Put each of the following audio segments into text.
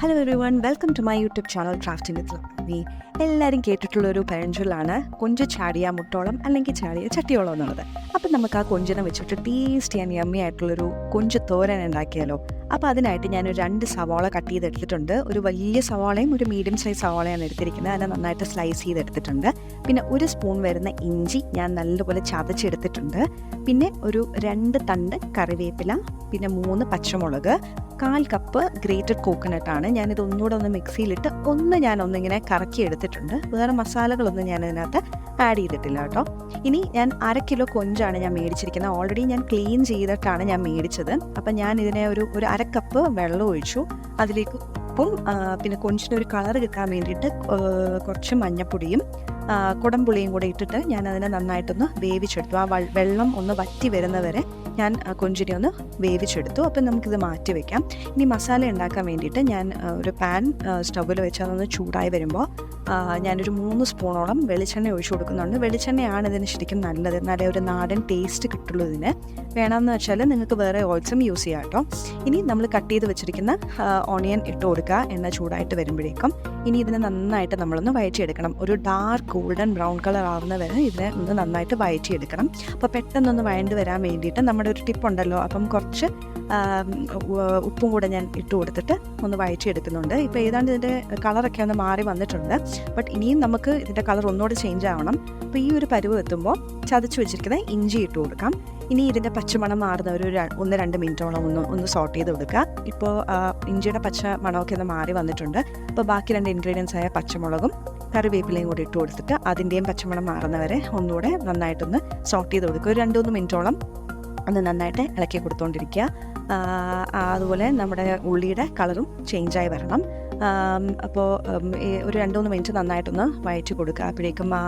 Hello everyone welcome to my YouTube channel crafting with Lakshmi എല്ലാവരും കേട്ടിട്ടുള്ള ഒരു പഴഞ്ചൊല്ലാണ് കൊഞ്ച് ചാടിയ മുട്ടോളം അല്ലെങ്കിൽ ചാടിയ ചട്ടിയോളം എന്നുള്ളത്. അപ്പം നമുക്ക് ആ കൊഞ്ചിനെ വെച്ചിട്ട് ടേസ്റ്റി ആൻഡ് യമ്മി ആയിട്ടുള്ളൊരു കൊഞ്ച് തോരൻ ഉണ്ടാക്കിയാലോ. അപ്പോൾ അതിനായിട്ട് ഞാൻ രണ്ട് സവാള കട്ട് ചെയ്തെടുത്തിട്ടുണ്ട്. ഒരു വലിയ സവാളയും ഒരു മീഡിയം സൈസ് സവാളയാണ് എടുത്തിരിക്കുന്നത്. അതിനെ നന്നായിട്ട് സ്ലൈസ് ചെയ്തെടുത്തിട്ടുണ്ട്. പിന്നെ ഒരു സ്പൂൺ വരുന്ന ഇഞ്ചി ഞാൻ നല്ലപോലെ ചതച്ചെടുത്തിട്ടുണ്ട്. പിന്നെ ഒരു രണ്ട് തണ്ട് കറിവേപ്പില പിന്നെ മൂന്ന് പച്ചമുളക് കാൽ കപ്പ് ഗ്രേറ്റഡ് കോക്കനട്ട് ആണ്. ഞാനിത് ഒന്നുകൂടെ ഒന്ന് മിക്സിയിലിട്ട് ഒന്ന് ഞാൻ ഒന്നിങ്ങനെ കറക്കി എടുത്തിട്ടുണ്ട്. വേറെ മസാലകളൊന്നും ഞാൻ ഇതിനകത്ത് ആഡ് ചെയ്തിട്ടില്ല കേട്ടോ. ഇനി ഞാൻ അര കിലോ കൊഞ്ചാണ് ഞാൻ മേടിച്ചിരിക്കുന്നത്. ഓൾറെഡി ഞാൻ ക്ലീൻ ചെയ്തിട്ടാണ് ഞാൻ മേടിച്ചത്. അപ്പം ഞാൻ ഇതിനെ ഒരു ഒരു അര കപ്പ് വെള്ളം ഒഴിച്ചു. അതിലേക്ക് ഉപ്പും പിന്നെ കൊഞ്ചിന് ഒരു കളർ കിട്ടാൻ വേണ്ടിയിട്ട് കുറച്ച് മഞ്ഞപ്പൊടിയും കുടംപുളിയും കൂടെ ഇട്ടിട്ട് ഞാൻ അതിനെ നന്നായിട്ടൊന്ന് വേവിച്ചെടുത്തു. ആ വെള്ളം ഒന്ന് വറ്റി വരുന്നവരെ ഞാൻ കൊഞ്ചിനെ ഒന്ന് വേവിച്ചെടുത്തു. അപ്പം നമുക്കിത് മാറ്റി വെക്കാം. ഇനി മസാല ഉണ്ടാക്കാൻ വേണ്ടിയിട്ട് ഞാൻ ഒരു പാൻ സ്റ്റൗവിൽ വെച്ച് അതൊന്ന് ചൂടായി വരുമ്പോൾ ഞാനൊരു മൂന്ന് സ്പൂണോളം വെളിച്ചെണ്ണ ഒഴിച്ചു കൊടുക്കുന്നുണ്ട്. വെളിച്ചെണ്ണയാണ് ഇതിന് ശരിക്കും നല്ലത്. എന്നാലേ ഒരു നാടൻ ടേസ്റ്റ് കിട്ടുള്ളൂ ഇതിന്. വേണമെന്ന് വെച്ചാൽ നിങ്ങൾക്ക് വേറെ ഓയിൽസും യൂസ് ചെയ്യാം കേട്ടോ ഇനി നമ്മൾ കട്ട് ചെയ്ത് വെച്ചിരിക്കുന്ന ഓണിയൻ ഇട്ട് കൊടുക്കുക. എണ്ണ ചൂടായിട്ട് വരുമ്പോഴേക്കും ഇനി ഇതിനെ നന്നായിട്ട് നമ്മളൊന്ന് വഴറ്റിയെടുക്കണം ഒരു ഡാർക്ക് ഗോൾഡൻ ബ്രൗൺ കളർ ആവുന്ന വരെ ഇതിനെ ഒന്ന് നന്നായിട്ട് വഴറ്റിയെടുക്കണം അപ്പോൾ പെട്ടെന്നൊന്ന് വഴണ്ട് വരാൻ വേണ്ടിയിട്ട് നമ്മുടെ ഒരു ടിപ്പ് ഉണ്ടല്ലോ. അപ്പം കുറച്ച് ഉപ്പും കൂടെ ഞാൻ ഇട്ട് കൊടുത്തിട്ട് ഒന്ന് വഴറ്റിയെടുക്കുന്നുണ്ട്. ഇപ്പോൾ ഏതാണ്ട് ഇതിന്റെ കളറൊക്കെ ഒന്ന് മാറി വന്നിട്ടുണ്ട്. ബട്ട് ഇനിയും നമുക്ക് ഇതിന്റെ കളർ ഒന്നുകൂടെ ചേഞ്ച് ആവണം. അപ്പോൾ ഈ ഒരു പരുവ് എത്തുമ്പോൾ ചതച്ച് വെച്ചിരിക്കുന്ന ഇഞ്ചി ഇട്ട് കൊടുക്കാം. ഇനി ഇതിന്റെ പച്ചമണം മാറുന്ന ഒരു ഒന്ന് രണ്ട് മിനിറ്റോളം ഒന്ന് ഒന്ന് സോട്ട് ചെയ്ത് കൊടുക്കുക. ഇപ്പോൾ ഇഞ്ചിയുടെ പച്ച മണമൊക്കെ ഒന്ന് മാറി വന്നിട്ടുണ്ട്. അപ്പോൾ ബാക്കി രണ്ട് ഇൻഗ്രീഡിയൻസ് ആയ പച്ചമുളകും കറിവേപ്പിലയും കൂടി ഇട്ട് കൊടുത്തിട്ട് അതിന്റെയും പച്ചമണം മാറുന്നവരെ ഒന്നുകൂടെ നന്നായിട്ടൊന്ന് സോട്ട് ചെയ്ത് കൊടുക്കുക. ഒരു രണ്ട് മൂന്ന് മിനിറ്റോളം ഒന്ന് നന്നായിട്ട് ഇളക്കി കൊടുത്തുകൊണ്ടിരിക്കുക അതുപോലെ നമ്മുടെ ഉള്ളിയുടെ കളറും ചേഞ്ചായി വരണം. അപ്പോൾ ഒരു രണ്ട് മൂന്ന് മിനിറ്റ് നന്നായിട്ടൊന്ന് വഴറ്റി കൊടുക്കുക. അപ്പോഴേക്കും ആ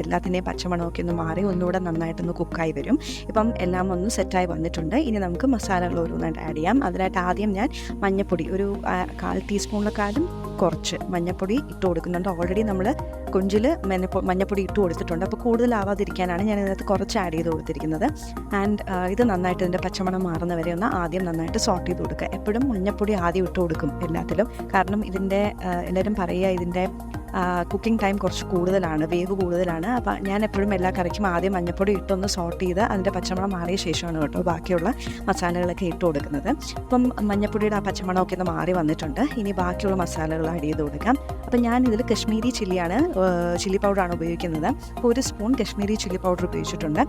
എല്ലാത്തിന്റെയും പച്ചമണമൊക്കെ ഒന്ന് മാറി ഒന്നുകൂടെ നന്നായിട്ടൊന്ന് കുക്കായി വരും. ഇപ്പം എല്ലാം ഒന്ന് സെറ്റായി വന്നിട്ടുണ്ട്. ഇനി നമുക്ക് മസാലകൾ ഓരോന്നായിട്ട് ആഡ് ചെയ്യാം. അതിനായിട്ട് ആദ്യം ഞാൻ മഞ്ഞപ്പൊടി ഒരു കാൽ ടീസ്പൂണിലെക്കാളും കുറച്ച് മഞ്ഞപ്പൊടി ഇട്ട് കൊടുക്കുന്നുണ്ട്. ഓൾറെഡി നമ്മൾ കൊഞ്ചിൽ മഞ്ഞപ്പൊ മഞ്ഞപ്പൊടി ഇട്ട് കൊടുത്തിട്ടുണ്ട്. അപ്പോൾ കൂടുതലാവാതിരിക്കാനാണ് ഞാൻ ഇതിനകത്ത് കുറച്ച് ആഡ് ചെയ്ത് കൊടുത്തിരിക്കുന്നത്. ആൻഡ് ഇത് നന്നായിട്ട് ഇതിന്റെ പച്ചമണം മാറുന്നവരെ ഒന്ന് ആദ്യം നന്നായിട്ട് സോട്ട് ചെയ്ത് കൊടുക്കുക. എപ്പോഴും മഞ്ഞപ്പൊടി ആദ്യം ഇട്ട് കൊടുക്കും എല്ലാത്തിലും. കാരണം ഇതിന്റെ എല്ലാവരും പറയുക ഇതിന്റെ കുക്കിംഗ് ടൈം കുറച്ച് കൂടുതലാണ് വേവ് കൂടുതലാണ്. അപ്പോൾ ഞാൻ എപ്പോഴും എല്ലാ കറിക്കും ആദ്യം മഞ്ഞപ്പൊടി ഇട്ടൊന്ന് സോട്ട് ചെയ്ത് അതിന്റെ പച്ചമണം മാറിയ ശേഷമാണ് കേട്ടോ ബാക്കിയുള്ള മസാലകളൊക്കെ ഇട്ട് കൊടുക്കുന്നത്. അപ്പം മഞ്ഞപ്പൊടിയുടെ ആ പച്ചമണമൊക്കെ ഒന്ന് മാറി വന്നിട്ടുണ്ട്. ഇനി ബാക്കിയുള്ള മസാലകൾ ആഡ് ചെയ്ത് കൊടുക്കാം. അപ്പം ഞാൻ ഇതിൽ കശ്മീരി ചില്ലിയാണ് ചില്ലി പൗഡറാണ് ഉപയോഗിക്കുന്നത്. അപ്പോൾ ഒരു സ്പൂൺ കശ്മീരി ചില്ലി പൗഡർ ഉപയോഗിച്ചിട്ടുണ്ട്.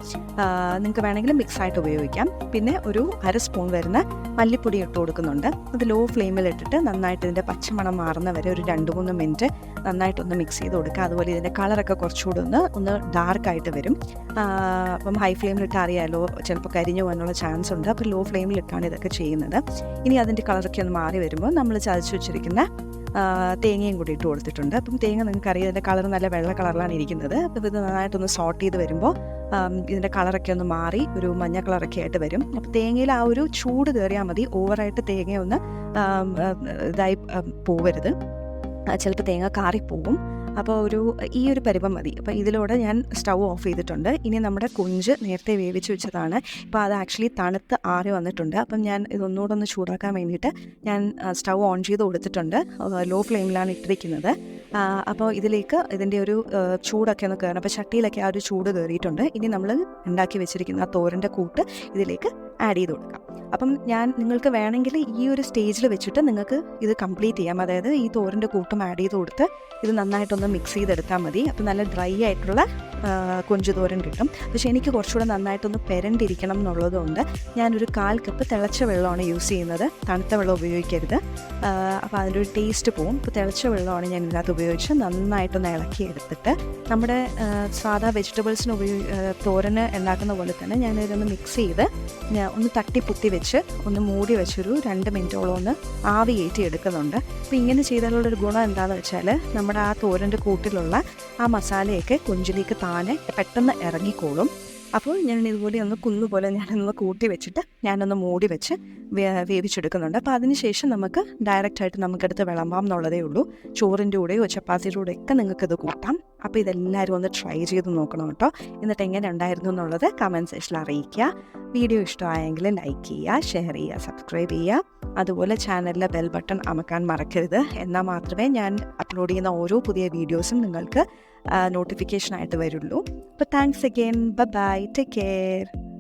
നിങ്ങൾക്ക് വേണമെങ്കിൽ മിക്സ് ആയിട്ട് ഉപയോഗിക്കാം. പിന്നെ ഒരു അര സ്പൂൺ വരുന്ന മല്ലിപ്പൊടി ഇട്ട് കൊടുക്കുന്നുണ്ട്. അത് ലോ ഫ്ലെയിമിൽ ഇട്ടിട്ട് നന്നായിട്ട് ഇതിന്റെ പച്ചമണം മാറുന്ന വരെ ഒരു രണ്ട് മൂന്ന് മിനിറ്റ് നന്നായിട്ടൊന്ന് മിക്സ് ചെയ്ത് കൊടുക്കുക. അതുപോലെ ഇതിന്റെ കളറൊക്കെ കുറച്ചുകൂടി ഒന്ന് ഒന്ന് ഡാർക്കായിട്ട് വരും. അപ്പം ഹൈ ഫ്ലെയിമിലിട്ട് അറിയാലോ ചിലപ്പോൾ കരിഞ്ഞു പോകാനുള്ള ചാൻസ് ഉണ്ട്. അപ്പോൾ ലോ ഫ്ലെയിമിൽ ഇട്ടാണ് ഇതൊക്കെ ചെയ്യുന്നത്. ഇനി അതിന്റെ കളറൊക്കെ ഒന്ന് മാറി വരുമ്പോൾ നമ്മൾ ചതച്ച് വെച്ചിരിക്കുന്ന തേങ്ങയും കൂടി ഇട്ട് കൊടുത്തിട്ടുണ്ട്. അപ്പം തേങ്ങ നിങ്ങൾക്ക് അറിയാം ഇതിന്റെ കളർ നല്ല വെള്ള കളറിലാണ് ഇരിക്കുന്നത്. അപ്പം ഇത് നന്നായിട്ടൊന്ന് സോട്ട് ചെയ്ത് വരുമ്പോൾ ഇതിന്റെ കളറൊക്കെ ഒന്ന് മാറി ഒരു മഞ്ഞ കളറൊക്കെ ആയിട്ട് വരും. അപ്പോൾ തേങ്ങയിൽ ആ ഒരു ചൂട് കയറിയാൽ മതി. ഓവറായിട്ട് തേങ്ങ ഒന്ന് ഇതായി പോവരുത്. ചിലപ്പോൾ തേങ്ങ കാറിപ്പോവും. അപ്പോൾ ഒരു ഈ ഒരു പരിപം മതി. അപ്പോൾ ഇതിലൂടെ ഞാൻ സ്റ്റൗ ഓഫ് ചെയ്തിട്ടുണ്ട്. ഇനി നമ്മുടെ കുഞ്ച് നേരത്തെ വേവിച്ച് വെച്ചതാണ്. ഇപ്പോൾ അത് ആക്ച്വലി തണുത്ത് ആറി വന്നിട്ടുണ്ട്. അപ്പം ഞാൻ ഇതൊന്നുകൂടെ ഒന്ന് ചൂടാക്കാൻ വേണ്ടിയിട്ട് ഞാൻ സ്റ്റൗ ഓൺ ചെയ്ത് കൊടുത്തിട്ടുണ്ട്. ലോ ഫ്ലെയിമിലാണ് ഇട്ടിരിക്കുന്നത്. അപ്പോൾ ഇതിലേക്ക് ഇതിന്റെ ഒരു ചൂടൊക്കെ ഒന്ന് കയറണം അപ്പോൾ ചട്ടിയിലൊക്കെ ആ ഒരു ചൂട് കയറിയിട്ടുണ്ട് ഇനി നമ്മൾ ഉണ്ടാക്കി വെച്ചിരിക്കുന്ന ആ തോരന്റെ കൂട്ട് ഇതിലേക്ക് ആഡ് ചെയ്ത് കൊടുക്കാം. അപ്പം ഞാൻ നിങ്ങൾക്ക് വേണമെങ്കിൽ ഈ ഒരു സ്റ്റേജിൽ വെച്ചിട്ട് നിങ്ങൾക്ക് ഇത് കംപ്ലീറ്റ് ചെയ്യാം. അതായത് ഈ തോരന്റെ കൂട്ടം ആഡ് ചെയ്ത് കൊടുത്ത് ഇത് നന്നായിട്ടൊന്ന് മിക്സ് ചെയ്തെടുത്താൽ മതി. അപ്പം നല്ല ഡ്രൈ ആയിട്ടുള്ള കൊഞ്ച് തോരൻ കിട്ടും. പക്ഷേ എനിക്ക് കുറച്ചുകൂടെ നന്നായിട്ടൊന്ന് പെരണ്ടിരിക്കണം എന്നുള്ളതുകൊണ്ട് ഞാനൊരു കാൽ കപ്പ് തിളച്ച വെള്ളമാണ് യൂസ് ചെയ്യുന്നത്. തണുത്ത വെള്ളം ഉപയോഗിക്കരുത്. അപ്പോൾ അതിന്റെ ഒരു ടേസ്റ്റ് പോവും. ഇപ്പോൾ തിളച്ച വെള്ളമാണ് ഞാൻ ഇതിനകത്ത് ഉപയോഗിച്ച് നന്നായിട്ടൊന്ന് ഇളക്കി എടുത്തിട്ട് നമ്മുടെ സാധാ വെജിറ്റബിൾസിന് ഉപയോഗി തോരന് ഉണ്ടാക്കുന്ന പോലെ തന്നെ ഞാൻ ഇതൊന്ന് മിക്സ് ചെയ്ത് ഒന്ന് തട്ടിപ്പുത്തി വെച്ച് ഒന്ന് മൂടി വെച്ചൊരു രണ്ട് മിനിറ്റോളം ഒന്ന് ആവി ഏറ്റി എടുക്കുന്നുണ്ട്. അപ്പോൾ ഇങ്ങനെ ചെയ്താലുള്ളൊരു ഗുണം എന്താണെന്ന് വെച്ചാൽ നമ്മുടെ ആ തോരന്റെ കൂട്ടിലുള്ള ആ മസാലയൊക്കെ കൊഞ്ചിലേക്ക് താനെ പെട്ടെന്ന് ഇറങ്ങിക്കോളും. അപ്പോൾ ഞാൻ ഇതുപോലെ ഒന്ന് കുന്നുപോലെ ഞാനൊന്ന് കൂട്ടി വെച്ചിട്ട് ഞാനൊന്ന് മൂടി വെച്ച് വേവിച്ചെടുക്കുന്നുണ്ട്. അപ്പോൾ അതിനുശേഷം നമുക്ക് ഡയറക്റ്റായിട്ട് നമുക്കെടുത്ത് വിളമ്പാം എന്നുള്ളതേ ഉള്ളൂ. ചോറിന്റെ കൂടെയോ ചപ്പാത്തിയുടെ കൂടെയോ ഒക്കെ നിങ്ങൾക്കിത് കൂട്ടാം. അപ്പോൾ ഇതെല്ലാവരും ഒന്ന് ട്രൈ ചെയ്ത് നോക്കണം കേട്ടോ. എന്നിട്ട് എങ്ങനെ ഉണ്ടായിരുന്നു എന്നുള്ളത് കമന്റ് സെക്ഷനിൽ അറിയിക്കുക. വീഡിയോ ഇഷ്ടമായെങ്കിൽ ലൈക്ക് ചെയ്യുക ഷെയർ ചെയ്യുക സബ്സ്ക്രൈബ് ചെയ്യുക. അതുപോലെ ചാനലിലെ ബെൽ ബട്ടൺ അമക്കാൻ മറക്കരുത്. എന്നാൽ മാത്രമേ ഞാൻ അപ്ലോഡ് ചെയ്യുന്ന ഓരോ പുതിയ വീഡിയോസും നിങ്ങൾക്ക് നോട്ടിഫിക്കേഷനായിട്ട് വരുള്ളൂ. അപ്പോൾ thanks again bye take care